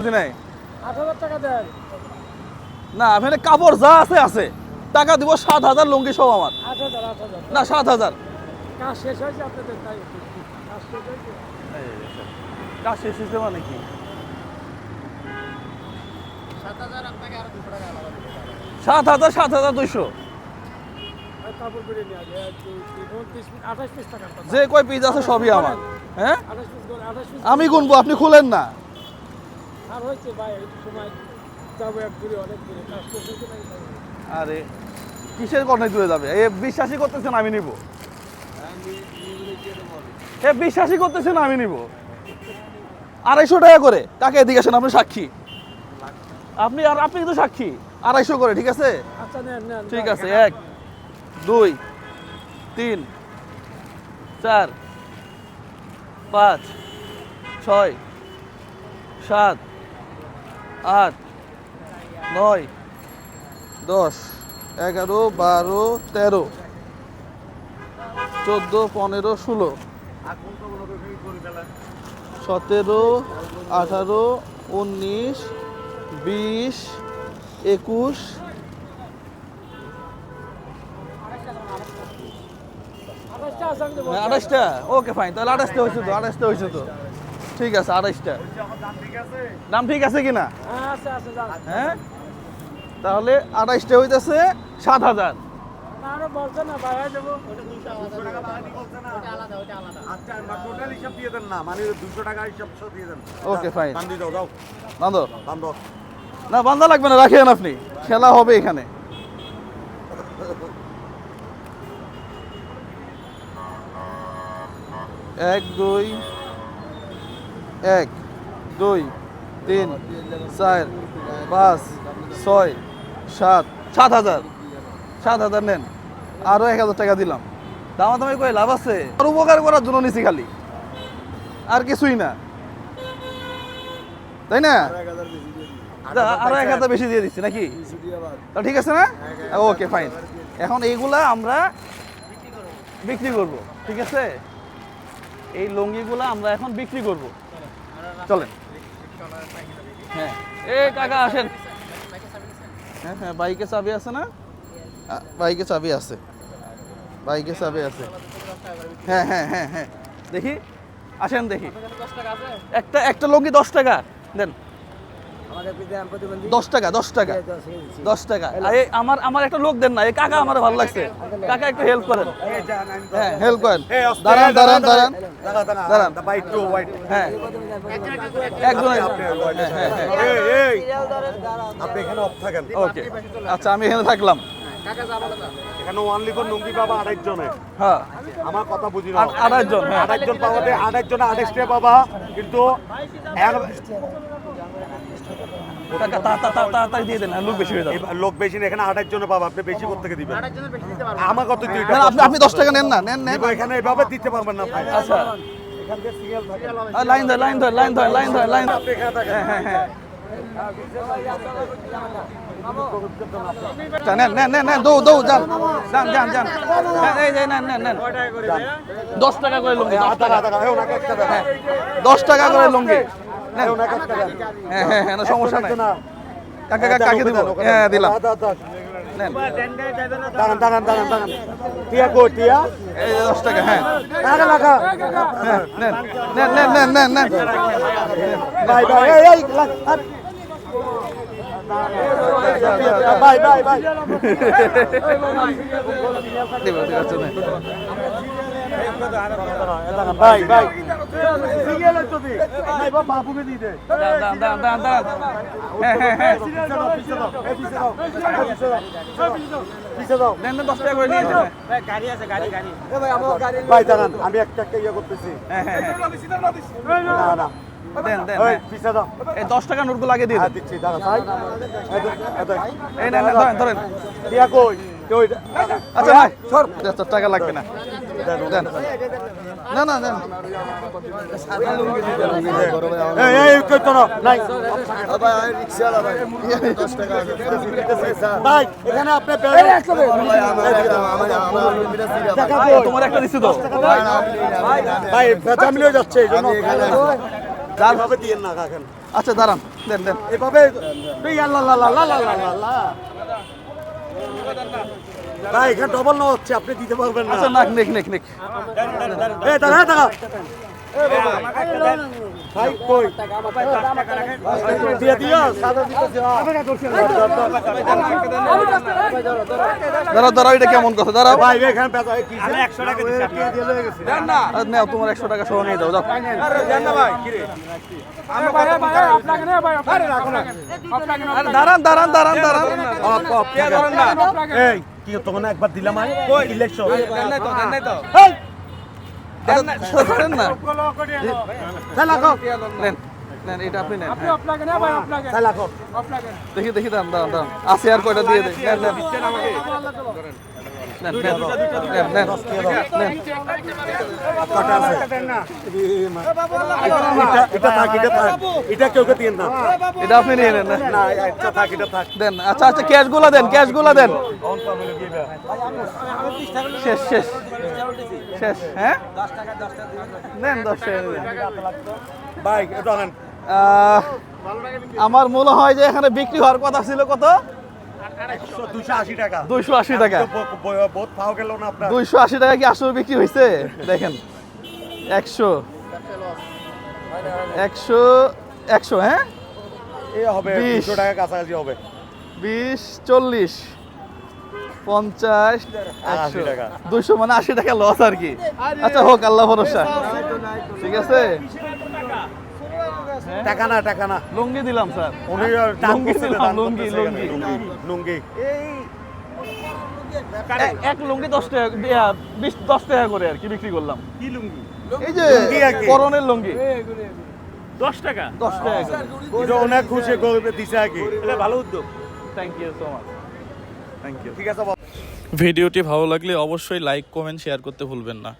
বুঝি নাই? টাকা দেন। না এখানে কাপড় যা আছে আছে। টাকা দিব সাত হাজার লুঙ্গি সব আমার। না সাত হাজার। কাজ শেষ হয়েছে আপনাদের কাজ শেষ হয়েছে? কাজ শেষ হয়েছে মানে কি? সাত হাজার সাত হাজার দুইশো। যে কয় পিস আছে সবই আমার। হ্যাঁ? আমি গুনবো আপনি খুলেন না। আর হয়েছে ভাই এই সময় যাব এক দূরে অনেক দূরে কাজ শেষ হয়েছে নাকি? তাই? আরে কিসের কর্ণে দূরে যাবে? এ বিশ্বাসই করতেছেন আমি নিব। এ বিশ্বাসই করতেছেন আমি নিব। আড়াইশো টাকা করে। কাকে এদিকে আসেন? আপনি সাক্ষী। আপনি আর আপনি কিন্তু সাক্ষী। আড়াইশো করে ঠিক আছে? আচ্ছা ঠিক আছে এক দুই তিন চার পাঁচ ছয় সাত আট, নয়, দশ, এগারো, বারো, তেরো, চোদ্দ, পনেরো, ষোলো, সতেরো, আঠারো, উনিশ, বিশ, একুশ, আঠাশটা ওকে ফাইন তাহলে আঠাশটা হয়েছে তো, আঠাশটা হয়েছে তো। ঠিক আছে আড়াইশটা। দাম ঠিক আছে? কিনা? হ্যাঁ আছে আছে যান হ্যাঁ? তাহলে আড়াইশটা হইতেছে সাত হাজার। না আচ্ছা টোটাল হিসাব দিয়ে দেন না মানে না বান্ধা লাগবে না রাখেন আপনি। খেলা হবে এখানে। এক দুই এক দুই তিন চার পাঁচ ছয় সাত। সাত হাজার। সাত হাজার নেন। আরও এক হাজার টাকা দিলাম। দামাদামি করে লাভ আছে। আর উপকার করার জন্য নিছি খালি। আর কিছুই না। তাই না? আরও এক হাজার বেশি দিয়ে দিচ্ছি নাকি? তা ঠিক আছে না? ওকে ফাইন এখন এইগুলা আমরা বিক্রি করব। ঠিক আছে? এই লুঙ্গিগুলা আমরা এখন বিক্রি করব। চলেন। হ্যাঁ। এ কাকা, আসেন। হ্যাঁ হ্যাঁ বাইকে চাবি আছে না? বাইকে চাবি আছে। বাইকে চাবি আছে। হ্যাঁ হ্যাঁ হ্যাঁ হ্যাঁ। দেখি। আসেন দেখি। একটা একটা লোকই দশ টাকা। দেন। দশ টাকা দশ টাকা দশ টাকা। এই আমার আমার একটা লোক দেন না এই কাকা আমার ভালো লাগছে। কাকা একটু হেল্প করেন। হ্যাঁ হেল্প করেন। দাঁড়ান দাঁড়ান দাঁড়ান দাঁড়ান। বাই টু হোয়াইট হ্যাঁ। একজন হ্যাঁ হ্যাঁ হ্যাঁ। এই এই। আপনি এখানে অফ থাকেন। ওকে আচ্ছা আমি এখানে থাকলাম। এখানে ওয়ানলি ফর লুঙ্গি পাবা আড়াইশ জনে। হ্যাঁ। আমার কথা বুঝি না। আট- আড়াইশ জন হ্যাঁ। আড়াইশ জন পাবাতে আড়াইশ জনে আড়াইশ টাকা পাবা। কিন্তু তাড়াতাড়ি দিয়ে দেন হ্যাঁ, লোক বেশি হয়ে যাবে। লোক বেশি না, এখানে আড়াইশ জনে পাবা আপনি বেশি করতে দিবেন? আমার কত দুইটা না, না, আপনি আপনি দশ টাকা নেন না নেন নেন। এখানে এভাবে দিতে পারবেন না ভাই। আচ্ছা। এখান থেকে সিরিয়াল থাকে। আর লাইন ধর লাইন ধর লাইন ধর লাইন ধর লাইন আপনি এখানে থাকেন। হ্যাঁ হ্যাঁ হ্যাঁ। নেন নেন নেন নেন দৌ দৌ যান। যান যান যান। হ্যাঁ, এই যে নেন নেন নেন। দশ টাকা করে লুঙ্গি দশ হ্যাঁ দশ টাকা করে লুঙ্গি। হ্যাঁ হ্যাঁ হ্যাঁ সমস্যা নাই। কাকা কাকা কাকে দিব। হ্যাঁ দিলাম। দাঁড়ান দাঁড়ান দাঁড়ান দাঁড়ান। টিয়া কো টিয়া? এই দশ টাকা হ্যাঁ। টাকা লাগা হ্যাঁ, নেন নেন নেন নেন নেন নেন। বাই বাই এই এই বাই বাই বাই। দিব ঠিক আছে দিয়ে পিছে পিছে পিছে পিছে পিছে ভাই দাঁড়ান আমি একটা একটা ইয়ে করতেছি না না দেন দেন হ্যাঁ। দাও এই দশ টাকা নোটগুলো আগে দিয়ে দিচ্ছি দাঁড়ান ভাই এই নেন ধরেন ধরেন টিয়া কই আচ্ছা ভাই সর। আচ্ছা, টাকা লাগবে না। দেন। দেন। তোমার একটা দিচ্ছি তো। ভাই ভেজামিলে যাচ্ছে এই জন্য। যান ভাবে দিয়ে না আচ্ছা দাঁড়ান। দেন দেন। এভাবে আল্লাহ। ভাই এখানে ডবল নেওয়া হচ্ছে আপনি দিতে পারবেন না। আচ্ছা নাক নেক নেক নেক। এই দাঁড়া দাঁড়া। ভাই কই দিয়ে দিও দাঁড়াও দাঁড়াও এটা কেমন কথা? দাঁড়াও। ভাই এখানে পেঁচা কি 100 টাকা নাও তোমার একশো সহ নিয়ে যাও যাও। দাঁড়ান দাঁড়ান দাঁড়ান দাঁড়ান। এই কি একবার দিলাম ইলেকশন দেখি দেখি দাম দাম দাম আছে আর কয়টা দিয়ে দেন নেন নেন। নেন নেন নেন নেন নেন। কটা আছে। এটা এটা থাক এটা থাক। এটা কেউ কে দিন না। এটা আপনি নিয়ে নেন না না এটা থাক এটা থাক। দেন আচ্ছা আচ্ছা ক্যাশগুলা দেন ক্যাশগুলা দেন। শেষ শেষ। শেষ হ্যাঁ? নেন দশ টাকা আমার মনে হয় যে এখানে বিক্রি হওয়ার কথা ছিল কত? দুইশো আশি টাকা? তো ব- ব- বহুত পাও গেল না আপনার। দুইশো আশি টাকা কি আসলে বিক্রি হয়েছে দেখেন। একশো। একশো একশো হ্যাঁ? হবে। দুশো টাকা কাছাকাছি হবে। বিশ চল্লিশ পঞ্চাশ আশি একশো। টাকা। দুইশো মানে আশি টাকা লস আর কি। আচ্ছা হোক আল্লাহ ভরসা। ঠিক আছে? টাকা না টাকা না লুঙ্গি দিলাম স্যার। উনি লুঙ্গি দিলাম, লুঙ্গি, লুঙ্গি। লুঙ্গি। লুঙ্গি এক- লুঙ্গি দশ টাকা বিশ দশ টাকা করে আর কি বিক্রি করলাম। কি লুঙ্গি? এই যে? করণের লুঙ্গি। দশ টাকা? দশ টাকা। অনেক খুশি গরিবে দিছে কি। এটা ভালো উদ্যোগ। Thank you so much thank you ঠিক আছে ভিডিওটি ভালো লাগলে অবশ্যই লাইক কমেন্ট শেয়ার করতে ভুলবেন না।